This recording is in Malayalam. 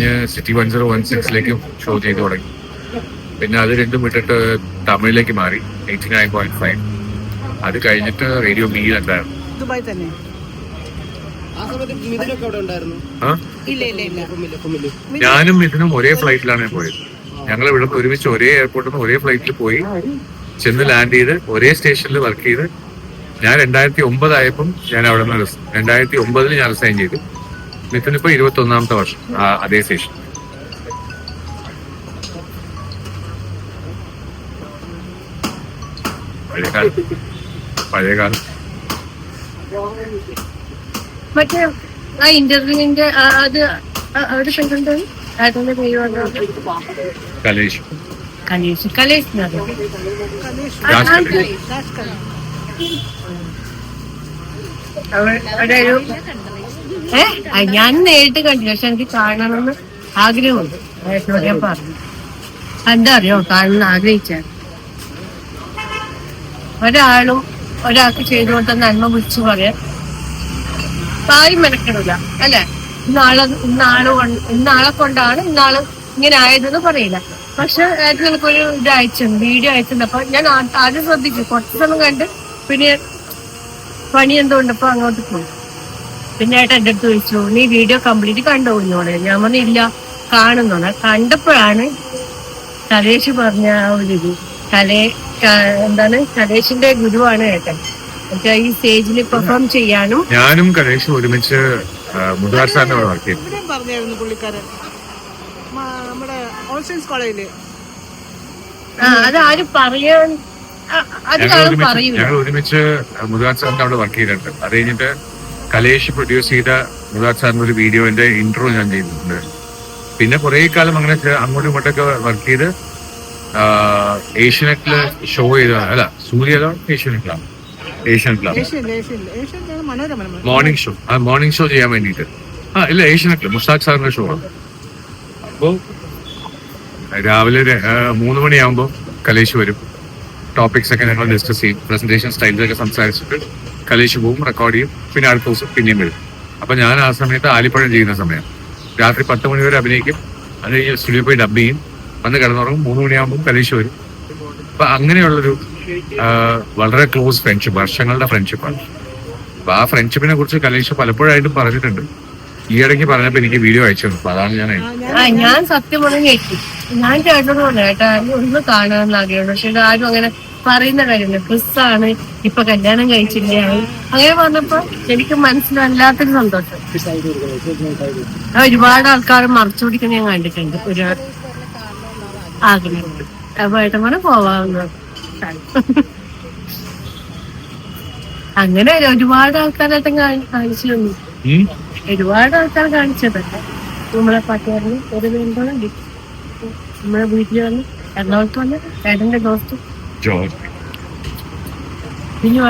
കഴിഞ്ഞ് സിറ്റി വൺ സീറോ വൺ സിക്സിലേക്കും ഷോ ചെയ്തു തുടങ്ങി. പിന്നെ അത് രണ്ടും വിട്ടിട്ട് തമിഴിലേക്ക് മാറി എയ്റ്റി നയൻ പോയിന്റ് ഫൈവ് അത് കഴിഞ്ഞിട്ട് റേഡിയോ ബി ദുബായ് തന്നെ. ഉണ്ടായിരുന്നു? ആ? ഇല്ല ഇല്ല ഇല്ല. കുമ്മിൽ കുമ്മിൽ ഞാനും മിഥുനും ഒരേ ഫ്ലൈറ്റിലാണ് ഞാൻ പോയത്. ഞങ്ങൾ ഇവിടെ ഒരുമിച്ച് ഒരേ എയർപോർട്ടിൽ നിന്ന് ഒരേ ഫ്ലൈറ്റിൽ പോയി ചെന്ന് ലാൻഡ് ചെയ്ത് ഒരേ സ്റ്റേഷനിൽ വർക്ക് ചെയ്ത് ഞാൻ രണ്ടായിരത്തി ഒമ്പതായപ്പം ഞാൻ അവിടെ നിന്ന് രണ്ടായിരത്തി ഒമ്പതിൽ ഞാൻ റിസൈൻ ചെയ്തു. മിഥുൻ ഇപ്പൊ ഇരുപത്തി ഒന്നാമത്തെ വർഷം അതേ സ്റ്റേഷൻ പഴയകാലം പഴയകാലം മറ്റേ ആ ഇന്റർവ്യൂവിന്റെ അത് അവിടെ പേര് കലേഷ്. കലേഷ്. കലേഷ്. അവിടെ ഒരു ഏ? ആ, ഞാൻ നേരിട്ട് കണ്ടില്ല. പക്ഷെ എനിക്ക് കാണണമെന്ന് ആഗ്രഹമുണ്ട്. ഞാൻ പറഞ്ഞു. എന്താ അറിയോ കാണണം ആഗ്രഹിച്ച ഒരാളും ഒരാൾക്ക് ചെയ്തു കൊടുത്ത നന്മ വിളിച്ചു പറയാൻ ആരും മെനക്കെടില്ല അല്ലെ? ഇന്നാളെ ഇന്നാൾ ഇന്നാളെ കൊണ്ടാണ് ഇന്നാൾ ഇങ്ങനെ ആയതെന്ന് പറയില്ല. പക്ഷെ ഒരു ഇത് അയച്ചിട്ടുണ്ട് വീഡിയോ അയച്ചിട്ടുണ്ട്. അപ്പൊ ഞാൻ ആദ്യം ശ്രദ്ധിച്ചു. കുറച്ച് സമയം കണ്ട് പിന്നെ പണി എന്തുകൊണ്ടപ്പോ അങ്ങോട്ട് പോയി. പിന്നെ ഏട്ടൻ എന്റെ അടുത്ത് ചോദിച്ചു നീ വീഡിയോ കംപ്ലീറ്റ് കണ്ടോ? എന്നോട്. ഞാൻ പറഞ്ഞില്ല കാണുന്നുണ്ട് കണ്ടപ്പോഴാണ് കലേഷ് പറഞ്ഞ ആ ഒരു ഇത്. കലേ എന്താണ് കലേഷിന്റെ ഗുരുവാണ് ഏട്ടൻ. എന്നുവെച്ചാ ഈ സ്റ്റേജിൽ പെർഫോം ചെയ്യാനും ഞാനും കലേഷും ഒരുമിച്ച് മുതാർ സാറിന്റെ അവിടെ വർക്ക് ചെയ്തു ഇവിടെയും പറഞ്ഞായിരുന്നു പുള്ളിക്കാരൻ. മ- നമ്മുടെ ഓൾ സയൻസ് കോളേജിൽ. ആ അത് ആരും പറയാൻ ആ, അത് ഞങ്ങൾ ആളും ഒരുമിച്ച് പറയൂല. ഞങ്ങൾ ഒരുമിച്ച് മുതാർ സാറിന്റെ അവിടെ വർക്ക് ചെയ്തിട്ടുണ്ട് അത് കഴിഞ്ഞിട്ട് കലേഷ് പ്രൊഡ്യൂസ് ചെയ്ത മുതാർ സാറിന്റെ ഒരു വീഡിയോന്റെ ഇൻട്രോ ഞാൻ ചെയ്തിട്ടുണ്ട്. പിന്നെ കുറെ കാലം അങ്ങനെ അങ്ങോട്ടും ഇങ്ങോട്ടൊക്കെ വർക്ക് ചെയ്ത് ഏഷ്യനെറ്റിൽ ഏഷ്യനെറ്റിൽ ഷോ ചെയ്ത അല്ല സൂര്യലോ ഏഷ്യനെറ്റിലാണ് ഏഷ്യനെറ്റിലാണ്. മോർണിംഗ് ഷോ ആ മോർണിംഗ് ഷോ ചെയ്യാൻ വേണ്ടിയിട്ട്. ആ ഇല്ല ഏഷ്യനെറ്റിൽ മുസ്താഖ് സാറിന്റെ ഷോ ആണ്. അപ്പോ രാവിലെ മൂന്ന് മണിയാകുമ്പോൾ കലേഷ് വരും. ടോപ്പിക്സ് ഒക്കെ ഞങ്ങൾ ഡിസ്കസ് ചെയ്യും. പ്രസന്റേഷൻ സ്റ്റൈലിലൊക്കെ സംസാരിച്ചിട്ട് കലേഷ് പോവും റെക്കോർഡ് ചെയ്യും. പിന്നെ അടുത്ത ദിവസം പിന്നെയും വരും. അപ്പൊ ഞാൻ ആ സമയത്ത് ആലിപ്പഴം ചെയ്യുന്ന സമയം. രാത്രി പത്ത് മണി വരെ അഭിനയിക്കും. അത് കഴിഞ്ഞ് സ്റ്റുഡിയോ പോയി ഡബ് ചെയ്യും. വന്ന് കിടന്നുറങ്ങും. മൂന്ന് മണിയാകുമ്പോൾ കലേഷ് വരും. അപ്പൊ അങ്ങനെയുള്ളൊരു വളരെ ക്ലോസ് ഫ്രണ്ട്ഷിപ്പ് വർഷങ്ങളുടെ ഫ്രണ്ട്ഷിപ്പാണ് അപ്പൊ ആ ഫ്രണ്ട്ഷിപ്പിനെ കുറിച്ച് കലേഷ് പലപ്പോഴായിട്ടും പറഞ്ഞിട്ടുണ്ട്. ഈ ഇടയ്ക്ക് പറഞ്ഞപ്പോ എനിക്ക് വീഡിയോ അയച്ചു തന്നു. അതാണ് ഞാൻ ഞാൻ സത്യം പറഞ്ഞു ഞാൻ ചേട്ടനോട് പറഞ്ഞു ഒന്ന് കാണാൻ ആഗ്രഹമുണ്ട് പക്ഷെ ആരും അങ്ങനെ പറയുന്ന കാര്യമില്ല. ക്രിസ്സാണ് ഇപ്പൊ കല്യാണം കഴിച്ചില്ല അങ്ങനെ പറഞ്ഞപ്പോ എനിക്ക് മനസ്സിലല്ലാത്തൊരു സന്തോഷം. ആ, ഒരുപാട് ആൾക്കാർ മറച്ചു പിടിക്കുന്ന ഞാൻ കണ്ടിട്ടുണ്ട്. ഒരുപാട് ആഗ്രഹം. അപ്പൊ ഏട്ടൻ പറഞ്ഞ പോവാന്ന്. അങ്ങനെ ഒരുപാട് ആൾക്കാരായിട്ടും കാണിച്ചു തന്നു. ഒരുപാട് ആൾക്കാർ കാണിച്ചതല്ല നമ്മളെ പാട്ടുകാരന് ഒരു വേണ്ടോളം നമ്മളെ വീട്ടിൽ വന്ന് എറണാകുളത്ത് വന്ന് ഏട്ടന്റെ ദോസ്തും ജോർജ് പിന്നെ